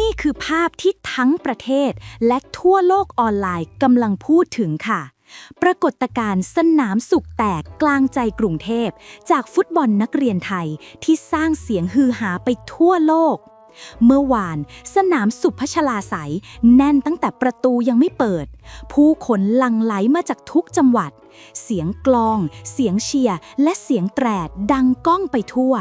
นี่คือภาพที่ทั้งประเทศ และทั่วโลกออนไลน์กำลังพูดถึงค่ะ ปรากฏการณ์สนามสุกแตกกลางใจกรุงเทพ จากฟุตบอลนักเรียนไทยที่สร้างเสียงฮือหาไปทั่วโลก เมื่อวาน สนามสุพัชลาไสยแน่นตั้งแต่ประตูยังไม่เปิด ผู้คนหลั่งไหลมาจากทุกจังหวัด เสียงกลอง เสียงเชียร์และเสียงแตรดดังก้องไปทั่ว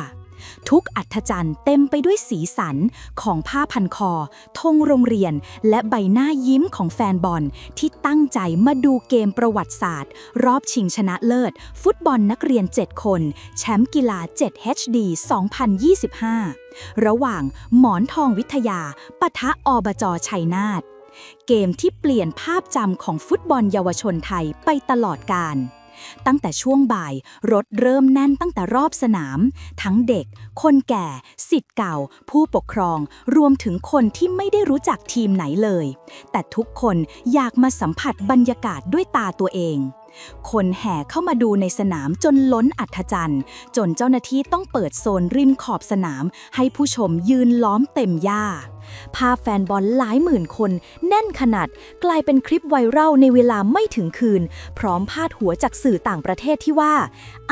ทุกอัธจันทร์เต็มไปด้วยสีสันของผ้าพันคอธงโรงเรียน และใบหน้ายิ้มของแฟนบอล ที่ตั้งใจมาดูเกมประวัติศาสตร์ รอบชิงชนะเลิศ ฟุตบอลนักเรียน 7 คน แชมป์กีฬา 7 HD 2025 ระหว่างหมอนทองวิทยาปะทะอบจชัยนาทเกมที่เปลี่ยนภาพจำของฟุตบอลเยาวชนไทยไปตลอดกาล ตั้งแต่ช่วงบ่าย รถเริ่มแน่นตั้งแต่รอบสนาม ทั้งเด็ก คนแก่ สิทธิ์เก่า ผู้ปกครอง รวมถึงคนที่ไม่ได้รู้จักทีมไหนเลย แต่ทุกคนอยากมาสัมผัสบรรยากาศด้วยตาตัวเอง คนแห่เข้ามาดูในสนามจนล้นอัธจันทร์จนเจ้าหน้าที่ต้องเปิดโซนริมขอบสนาม ให้ผู้ชมยืนล้อมเต็มหญ้า ภาพแฟนบอลหลายหมื่นคน แน่นขนาด กลายเป็นคลิปไวรัลในเวลาไม่ถึงคืน พร้อมพาดหัวจากสื่อต่างประเทศที่ว่า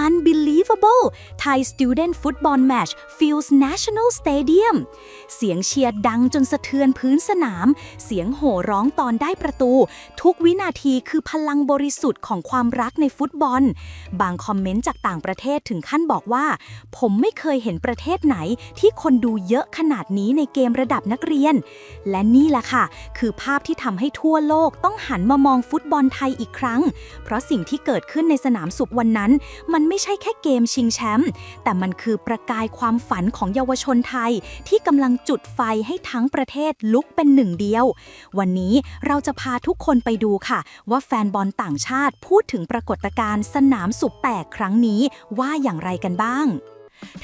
unbelievable Thai student football match fills national stadium เสียงเชียร์ดังจนสะเทือนพื้นสนาม เสียงโห่ร้องตอนได้ประตู ทุกวินาทีคือพลังบริสุทธิ์ของความรักในฟุตบอล บางคอมเมนต์จากต่างประเทศถึงขั้นบอกว่า ผมไม่เคยเห็นประเทศไหนที่คนดูเยอะขนาดนี้ในเกมระดับนักเรียน และนี่แหละค่ะ คือภาพที่ทำให้ทั่วโลกต้องหันมามองฟุตบอลไทยอีกครั้ง เพราะสิ่งที่เกิดขึ้นในสนามสุขวันนั้น มันไม่ใช่แค่เกมชิงแชมป์แต่มันคือประกายความฝันของเยาวชนไทย ที่กำลังจุดไฟให้ทั้งประเทศลุกเป็นหนึ่งเดียว วันนี้เราจะพาทุกคนไปดูค่ะ ว่าแฟนบอลต่างชาติพูดถึงปรากฏการณ์สนามสุขแตกครั้งนี้ว่าอย่างไรกันบ้าง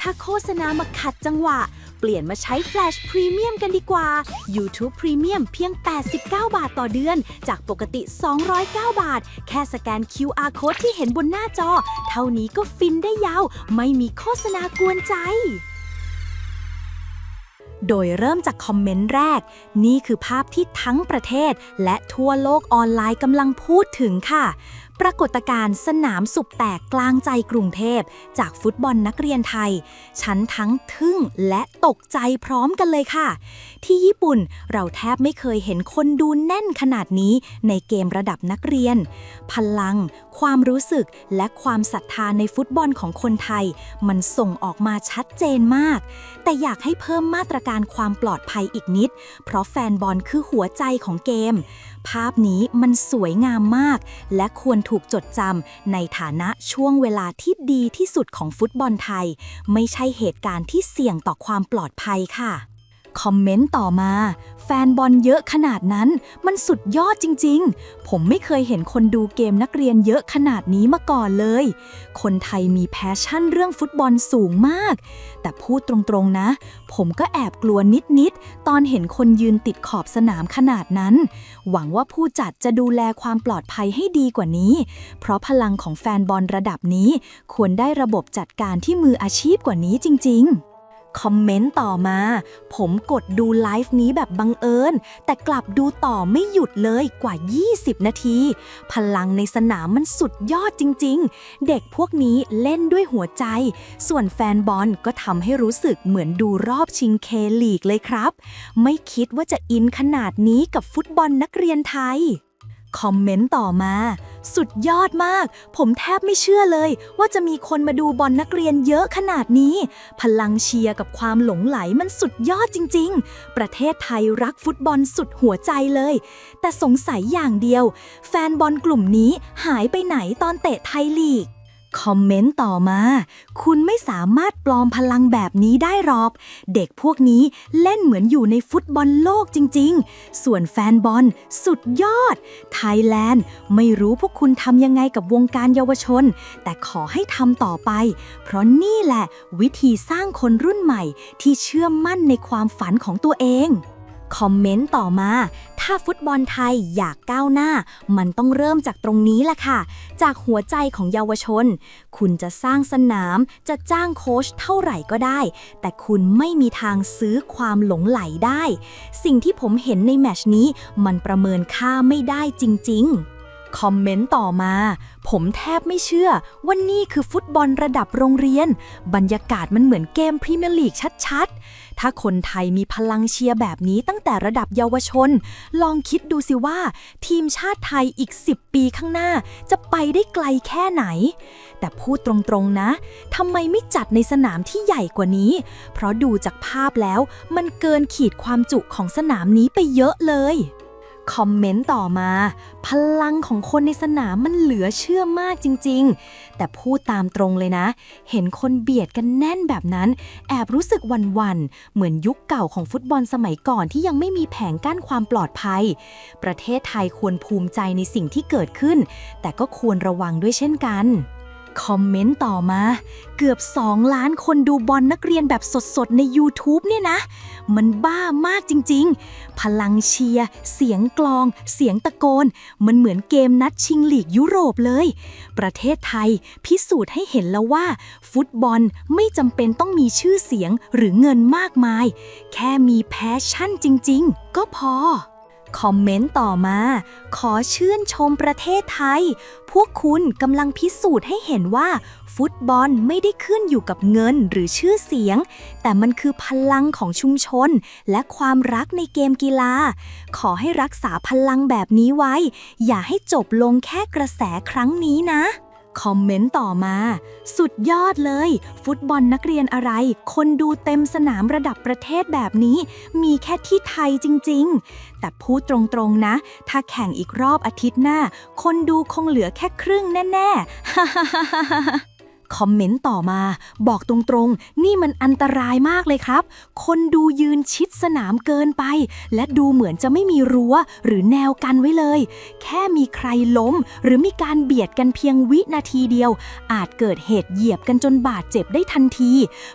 ถ้าโฆษณามาขัดจังหวะ เปลี่ยนมาใช้ Flash Premium กันดีกว่า YouTube Premium เพียง 89 บาทต่อเดือน จากปกติ 209 บาท แค่สแกน QR Code ที่เห็นบนหน้าจอ เท่านี้ก็ฟินได้ยาว ไม่มีโฆษณากวนใจโดยเริ่มจากคอมเมนต์แรก นี่คือภาพที่ทั้งประเทศ และทั่วโลกออนไลน์กำลังพูดถึงค่ะปรากฏการณ์สนามสุบแตกกลางใจกรุงเทพ จากฟุตบอลนักเรียนไทย ฉันทั้งทึ่งและตกใจพร้อมกันเลยค่ะ ที่ญี่ปุ่นเราแทบไม่เคยเห็นคนดูแน่นขนาดนี้ในเกมระดับนักเรียน พลัง ความรู้สึกและความศรัทธาในฟุตบอลของคนไทย มันส่งออกมาชัดเจนมาก แต่อยากให้เพิ่มมาตรการความปลอดภัยอีกนิด เพราะแฟนบอลคือหัวใจของเกม ภาพนี้มันสวยงามมาก และควรถูกจดจำในฐานะช่วงเวลาที่ดีที่สุดของฟุตบอลไทย ไม่ใช่เหตุการณ์ที่เสี่ยงต่อความปลอดภัยค่ะ คอมเมนต์ต่อมา แฟนบอลเยอะขนาดนั้น มันสุดยอดจริง ๆ ผมไม่เคยเห็นคนดูเกมนักเรียนเยอะขนาดนี้มาก่อนเลย คนไทยมีแพชชั่นเรื่องฟุตบอลสูงมาก แต่พูดตรงๆนะ ผมก็แอบกลัวนิดๆ ตอนเห็นคนยืนติดขอบสนามขนาดนั้น หวังว่าผู้จัดจะดูแลความปลอดภัยให้ดีกว่านี้ เพราะพลังของแฟนบอลระดับนี้ ควรได้ระบบจัดการที่มืออาชีพกว่านี้จริง ๆ คอมเมนต์ต่อมา ผมกดดูไลฟ์นี้แบบบังเอิญ แต่กลับดูต่อไม่หยุดเลยกว่า 20 นาที พลังในสนามมันสุดยอดจริง ๆ เด็กพวกนี้เล่นด้วยหัวใจ ส่วนแฟนบอลก็ทำให้รู้สึกเหมือนดูรอบชิงเคลีกเลยครับ ไม่คิดว่าจะอินขนาดนี้กับฟุตบอลนักเรียนไทย คอมเมนต์ต่อมา สุดยอดมาก ผมแทบไม่เชื่อเลย ว่าจะมีคนมาดูบอลนักเรียนเยอะขนาดนี้ พลังเชียร์กับความหลงไหลมันสุดยอดจริง ๆ ประเทศไทยรักฟุตบอลสุดหัวใจเลย แต่สงสัยอย่างเดียว แฟนบอลกลุ่มนี้หายไปไหนตอนเตะไทยลีก คอมเมนต์ต่อมา คุณไม่สามารถปลอมพลังแบบนี้ได้หรอก เด็กพวกนี้เล่นเหมือนอยู่ในฟุตบอลโลกจริง ๆ ส่วนแฟนบอลสุดยอด ไทยแลนด์ไม่รู้พวกคุณทำยังไงกับวงการเยาวชน แต่ขอให้ทำต่อไป เพราะนี่แหละ วิธีสร้างคนรุ่นใหม่ที่เชื่อมั่นในความฝันของตัวเอง คอมเมนต์ต่อมา ถ้าฟุตบอลไทยอยากก้าวหน้า มันต้องเริ่มจากตรงนี้แหละค่ะ จากหัวใจของเยาวชน คุณจะสร้างสนาม จะจ้างโค้ชเท่าไหร่ก็ได้ แต่คุณไม่มีทางซื้อความหลงไหลได้ สิ่งที่ผมเห็นในแมชนี้ มันประเมินค่าไม่ได้จริง ๆ คอมเมนต์ต่อมา ผมแทบไม่เชื่อว่านี่คือฟุตบอลระดับโรงเรียน บรรยากาศมันเหมือนเกมพรีเมียร์ลีกชัดๆ ถ้าคนไทยมีพลังเชียร์แบบนี้ตั้งแต่ระดับเยาวชน ลองคิดดูสิว่า ทีมชาติไทยอีก 10 ปีข้างหน้า จะไปได้ไกลแค่ไหน แต่พูดตรงๆนะทำไมไม่จัดในสนามที่ใหญ่กว่านี้ เพราะดูจากภาพแล้วมันเกินขีดความจุของสนามนี้ไปเยอะเลย คอมเมนต์ต่อมา พลังของคนในสนามมันเหลือเชื่อมากจริง ๆ แต่พูดตามตรงเลยนะ เห็นคนเบียดกันแน่นแบบนั้น แอบรู้สึกวันๆ เหมือนยุคเก่าของฟุตบอลสมัยก่อนที่ยังไม่มีแผงกั้นความปลอดภัย ประเทศไทยควรภูมิใจในสิ่งที่เกิดขึ้น แต่ก็ควรระวังด้วยเช่นกัน คอมเมนต์ต่อมา เกือบ 2 ล้านคนดูบอลนักเรียนแบบสดๆ ใน YouTube เนี่ยนะ มันบ้ามากจริงๆ พลังเชียร์ เสียงกลอง เสียงตะโกน มันเหมือนเกมนัดชิงลีกยุโรปเลย ประเทศไทยพิสูจน์ให้เห็นแล้วว่า ฟุตบอลไม่จำเป็นต้องมีชื่อเสียงหรือเงินมากมาย แค่มีแพชชั่นจริงๆ ก็พอ คอมเมนต์ต่อมา ขอชื่นชมประเทศไทย พวกคุณกำลังพิสูจน์ให้เห็นว่า ฟุตบอลไม่ได้ขึ้นอยู่กับเงินหรือชื่อเสียง แต่มันคือพลังของชุมชน และความรักในเกมกีฬา ขอให้รักษาพลังแบบนี้ไว้ อย่าให้จบลงแค่กระแสครั้งนี้นะ คอมเมนต์ต่อมา สุดยอดเลย ฟุตบอลนักเรียนอะไร คนดูเต็มสนามระดับประเทศแบบนี้ มีแค่ที่ไทยจริง ๆ แต่พูดตรงๆนะ ถ้าแข่งอีกรอบอาทิตย์หน้า คนดูคงเหลือแค่ครึ่งแน่ ๆ คอมเมนต์ต่อมา บอกตรงๆ นี่มันอันตรายมากเลยครับ คนดูยืนชิดสนามเกินไป และดูเหมือนจะไม่มีรั้วหรือแนวกันไว้เลย แค่มีใครล้ม หรือมีการเบียดกันเพียงวินาทีเดียว อาจเกิดเหตุเหยียบกันจนบาดเจ็บได้ทันที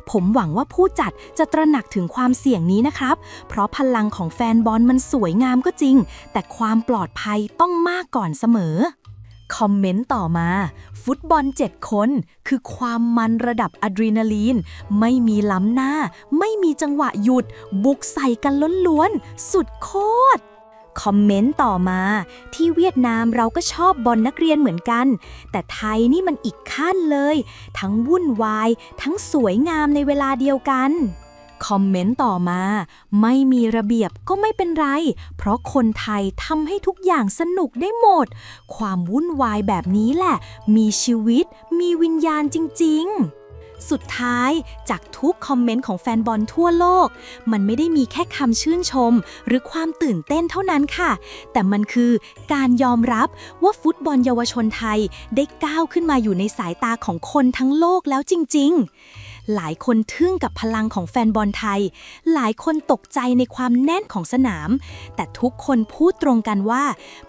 ผมหวังว่าผู้จัดจะตระหนักถึงความเสี่ยงนี้นะครับ เพราะพลังของแฟนบอลมันสวยงามก็จริง แต่ความปลอดภัยต้องมากก่อนเสมอ คอมเมนต์ต่อมา ฟุตบอล 7 คน คือความมันระดับอะดรีนาลีน ไม่มีล้ำหน้า ไม่มีจังหวะหยุด บุกใส่กันล้วนๆ สุดโคตรคอมเมนต์ต่อมา ที่เวียดนามเราก็ชอบบอลนักเรียนเหมือนกัน แต่ไทยนี่มันอีกขั้นเลย ทั้งวุ่นวาย ทั้งสวยงามในเวลาเดียวกัน คอมเมนต์ต่อมา ไม่มีระเบียบก็ไม่เป็นไร เพราะคนไทยทำให้ทุกอย่างสนุกได้หมด ความวุ่นวายแบบนี้แหละ มีชีวิต มีวิญญาณจริง ๆสุดท้ายจากทุกคอมเมนต์ของแฟนบอลทั่วโลก มันไม่ได้มีแค่คำชื่นชม หรือความตื่นเต้นเท่านั้นค่ะ แต่มันคือการยอมรับว่าฟุตบอลเยาวชนไทยได้ก้าวขึ้นมาอยู่ในสายตาของคนทั้งโลกแล้วจริง ๆ หลายคนทึ่งกับพลังของแฟนบอลไทย หลายคนตกใจในความแน่นของสนาม แต่ทุกคนพูดตรงกันว่า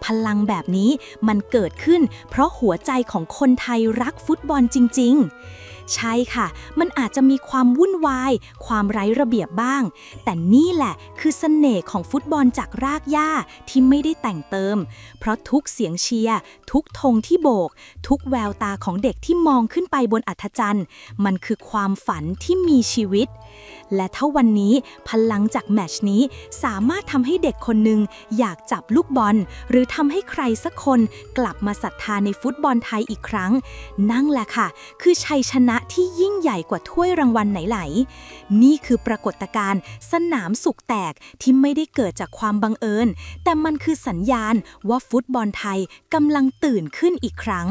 พลังแบบนี้มันเกิดขึ้น เพราะหัวใจของคนไทยรักฟุตบอลจริง ๆ ใช่ค่ะ มันอาจจะมีความวุ่นวาย ความไร้ระเบียบบ้าง แต่นี่แหละคือเสน่ห์ของฟุตบอลจากรากหญ้าที่ไม่ได้แต่งเติม เพราะทุกเสียงเชียร์ ทุกธงที่โบก ทุกแววตาของเด็กที่มองขึ้นไปบนอัธจันทร์ มันคือความฝันที่มีชีวิต และถ้าวันนี้พลังจากแมชนี้สามารถทำให้เด็กคนหนึ่งอยากจับลูกบอล หรือทำให้ใครสักคนกลับมาศรัทธาในฟุตบอลไทยอีกครั้ง นั่นแหละค่ะ คือชัยชนะที่ยิ่งใหญ่กว่าถ้วยรางวัลไหนๆนี่คือปรากฏการณ์สนามสุกแตกที่ไม่ได้เกิดจากความบังเอิญ แต่มันคือสัญญาณว่าฟุตบอลไทยกำลังตื่นขึ้นอีกครั้ง